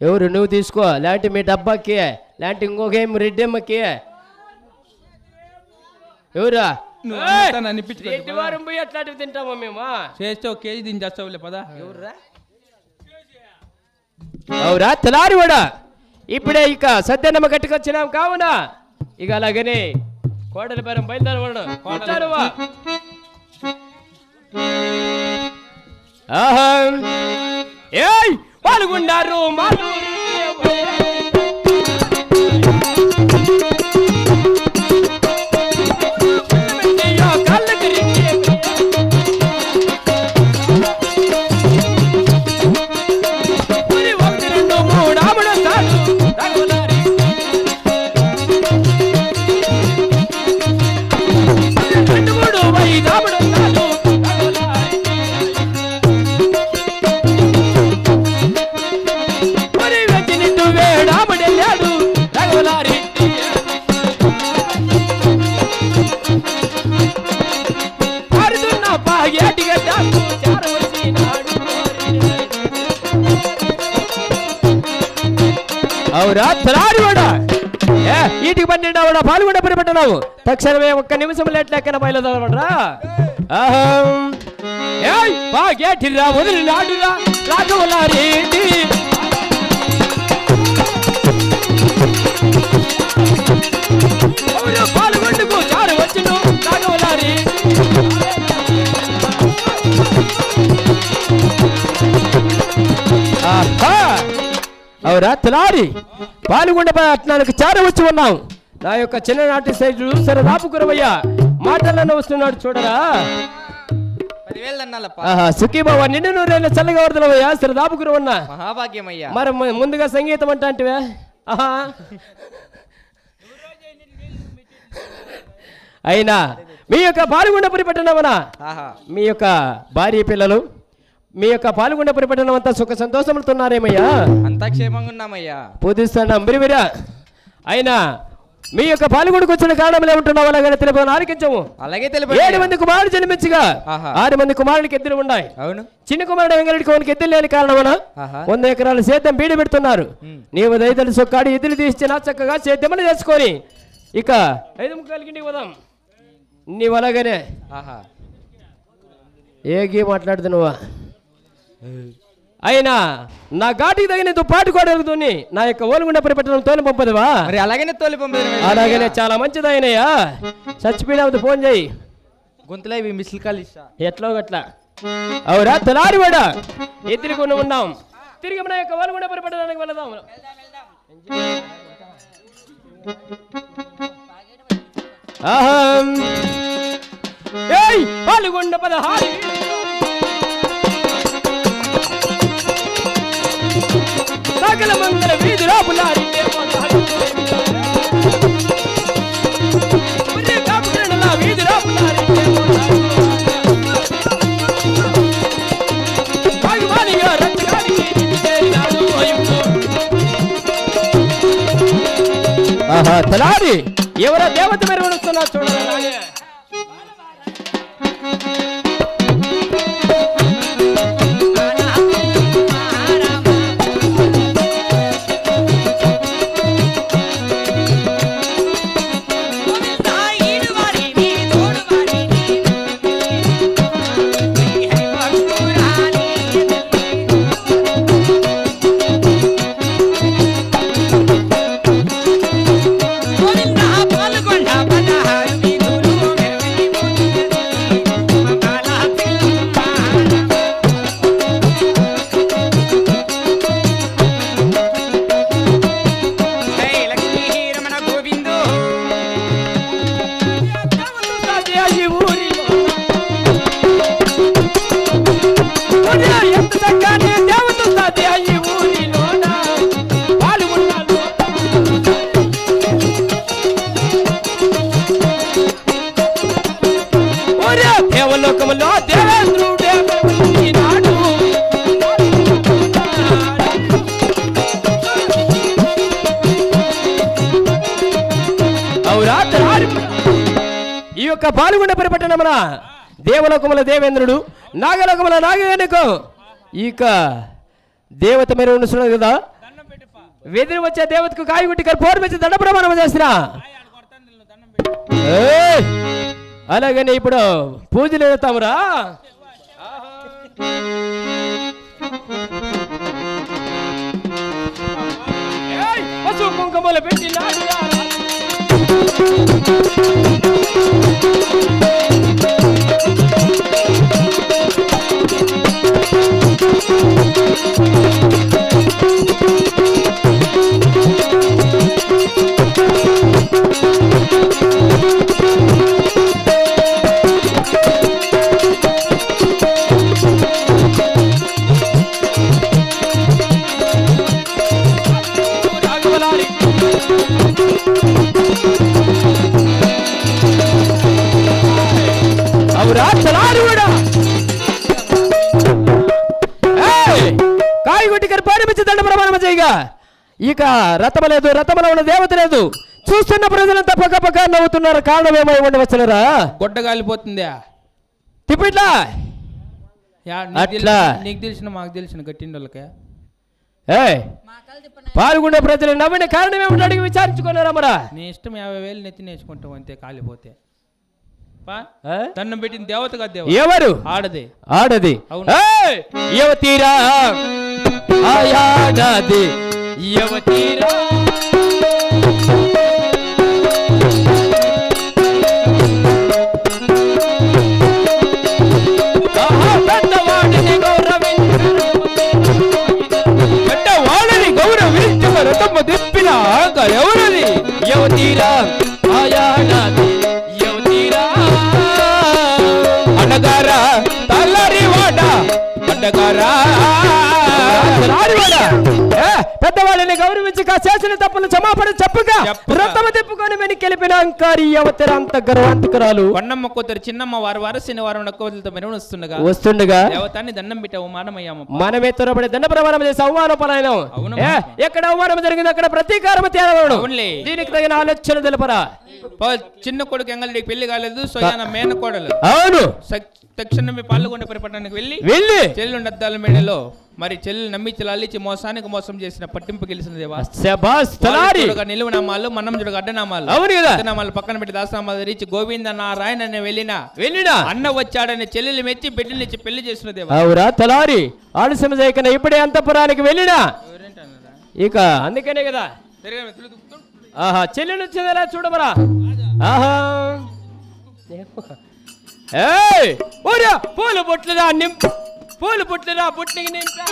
ఎవరు నువ్వు తీసుకో. లేదంటే మీ డబ్బాకి. లేదంటే ఇంకొక ఏం రెడ్డమ్మకి. ఎవరా? రెడ్డి. వారం పోయి అట్లాంటివి తింటామా మేము? చేస్తే ఒక కేజీ దీని చేస్తావులే పదా. ఎవర్రా అవురా తెలారి కూడా ఇప్పుడే ఇక సత్యనమ్మ కట్టుకొచ్చినాం కావున. ఇక అలాగనే కోడల పేరం బయలుదేరవాడు. ఏయ్ పాల్గొండారు మాలు. ಅವರ ತಲಾಡಿವಾಡ ಈಟಿಗೆ ಬಂದಿ ನಾವು ಪಾಲ್ಗೊಂಡ ಪರಿಪಟ್ಟ ನಾವು ತಕ್ಷಣವೇ ಒಕ್ಕ ನಿಮಿಷ ಲೇಟ್ ಲೆಕ್ಕನ ಬಯಲದವಡ್ರ ಏಯ್ ಬಾ ಗೇಟಿಲ್ಲ ಮೊದಲು ನಾಡಿಲ್ಲ ರಾಜವಲ್ಲ ರೀತಿ అవురా తలారి పాల్గొండ పట్టణానికి చేరవచ్చి ఉన్నాం నా యొక్క చిన్ననాటి సైజు సరదాపు గురవయ్య మాటలను వస్తున్నాడు చూడరా. సుఖీబాబా నిండు నూరైన చల్లగా వరదలవయ్యా సరదాపు గురవన్న. మహాభాగ్యమయ్యా. మరి ముందుగా సంగీతం అంటే అంటివే? ఆహా. అయినా మీ యొక్క పాల్గొండపురి పట్టణమనా? మీ యొక్క భార్య పిల్లలు? మీ యొక్క పాల్గొండపురి పట్టణం అంతా సుఖ సంతోషములతో ఉన్నారేమయ్యా? అంతా క్షేమంగా ఉన్నామయ్యా పూజిస్తున్నాం బిరివిరా అయినా మీ యొక్క పాల్గొండకు వచ్చిన కారణం ఏమంటున్నావు అలాగే తెలుపు ఆలకించము. అలాగే తెలుపు ఏడు మంది కుమారుడు జన్మించగా. ఆరు మంది కుమారుడికి ఎద్దులు ఉన్నాయి. అవును. చిన్న కుమారుడు వెంకరెడ్డికి వానికి ఎద్దులు లేని కారణమన వంద ఎకరాల సేద్యం బీడి పెడుతున్నారు. నీవు దయదలు సొక్కాడి ఎద్దులు తీసినా చక్కగా సేద్యమని చేసుకొని ఇక ఐదు ముక్కలకి ఇంటికి పోదాం నీవు అలాగనే ఆహా. ఏగి మాట్లాడుతున్నావా? అయినా నా ఘాటికి తగిన పాటు కొడలుగుతుంది నా యొక్క ఓలుగుండ పరిపెట్టడం తోలు పంపదువా? మరి అలాగనే తోలి పంపేది అలాగనే చాలా మంచిది అయినయ్యా చచ్చిపోయినప్పుడు ఫోన్ చేయి. గొంతులో ఇవి మిస్లు కాల్ ఇస్తా ఎట్లో గట్లా? అవురా తలారివాడా ఎత్తిరి కొన్ని ఉన్నాం. తిరిగి మన యొక్క కూడా పరిపెట్టడానికి వెళదాం. అహం ఏయ్ పాల్గొండ పదహారు. సకల మంగళ వీధుల పులారి వీధుల పులారి భగవానిగా రచ్చగానికి చేరినాడు అయ్యో. ఆహా తలారి ఎవరో దేవత మెరుగుస్తున్నారు చూడాలి అలాగే. దేవేంద్రుడే ఈనాడు. ఈ యొక్క పాల్గొండ పరిపట్టణమున దేవలోకముల దేవేంద్రుడు నాగలోకముల నాగవేణుకు ఇక దేవత మీరు ఉండుతున్నాడు కదా వెదిరి వచ్చే దేవతకు కాయగుట్టి గారు పోర్మించి దండ ప్రమాణం చేసిన! అలాగని ఇప్పుడు పూజలు ఎడతామురా చేయగా ఇక రథమ లేదు రథములో ఉన్న దేవత లేదు. చూస్తున్న ప్రజలంతా పక్క పక్క నవ్వుతున్నారు. కారణం ఏమై ఉండవచ్చునరా గొడ్డ కాలిపోతుందా. తిప్పిట్లా. నీకు అట్లా. తెలిసిన- నీకు తెలిసిన మాకు తెలిసిన గట్టిండోళ్ళకే. ఏయ్ పాల్గొనే ప్రజలు నవ్విన కారణం ఏమిటి అడిగి విచారించుకున్నారా మరా? నీ ఇష్టం యాభై వేలు నెత్తి నేర్చుకుంటావు అంతే కాలిపోతే. ఏ? దండం పెట్టిన దేవత కాదు దేవత. ఎవరు? ఆడదే. ఆడది. అవును. ఏయ్! యువతీరా ఆయాడది యువతీరా తిప్పిన ఆక ఎవరది? యువతీరా ఆయాడది యువతీరా అడగారా తల్లరి వాడ అడగారా పెద్దవాళ్ళని గౌరవించి కా చేసిన తప్పులు క్షమాపణ చెప్పుగా. రథము తిప్పుకొని వెనుకెళ్ళిపిన అంకారి అవతర అంత గర్వాంతకురాలు. కొండమ్మ కూతురు చిన్నమ్మ వారు వారు శనివారం నక్కవలతో మెరుగు వస్తుండగా వస్తుండగా దేవతాన్ని దండం పెట్టి అవమానమయ్యాము మనమే త్వరపడి దండ ప్రమాణం చేసి అవమానపరాయనం అవును ఏ, ఎక్కడ అవమానం జరిగింది అక్కడ ప్రతీకారం తేలవడం. దీనికి తగిన ఆలోచన తెలుపరా? చిన్న కొడుకు ఎంగళకి పెళ్ళి కాలేదు సోయాన మేనకోడలు అవును. తక్షణమే పాల్గొండ పరిపట్టణానికి వెళ్ళి వెళ్ళి. చెల్లుండి అద్దాల మేడలో మరి చెల్లి నమ్మించి లాలిచి మోసానికి మోసం చేసిన పట్టింపు గెలిచిన దేవా. శబాస్ తలారి నిలువు నామాలు మనం చూడగా అడ్డనామాలు అవును కదా. అడ్డనామాలు పక్కన పెట్టి దాసనామాలు రీచి గోవింద నారాయణ అని వెళ్ళిన. వెళ్ళినా. అన్న వచ్చాడని చెల్లెలు మెచ్చి బిడ్డనిచ్చి పెళ్ళి చేసిన దేవా. అవురా తలారి ఆలస్యం చేయకన ఇప్పుడే అంతపురానికి వెళ్ళినా. ఇక అందుకనే కదా. ఆహా చెల్లెలు వచ్చిందరా చూడమరా? ఆహా. ఏయ్ ఓరా పూల బొట్లురా నింపు పూల బొట్లురా బొట్లికి నింపా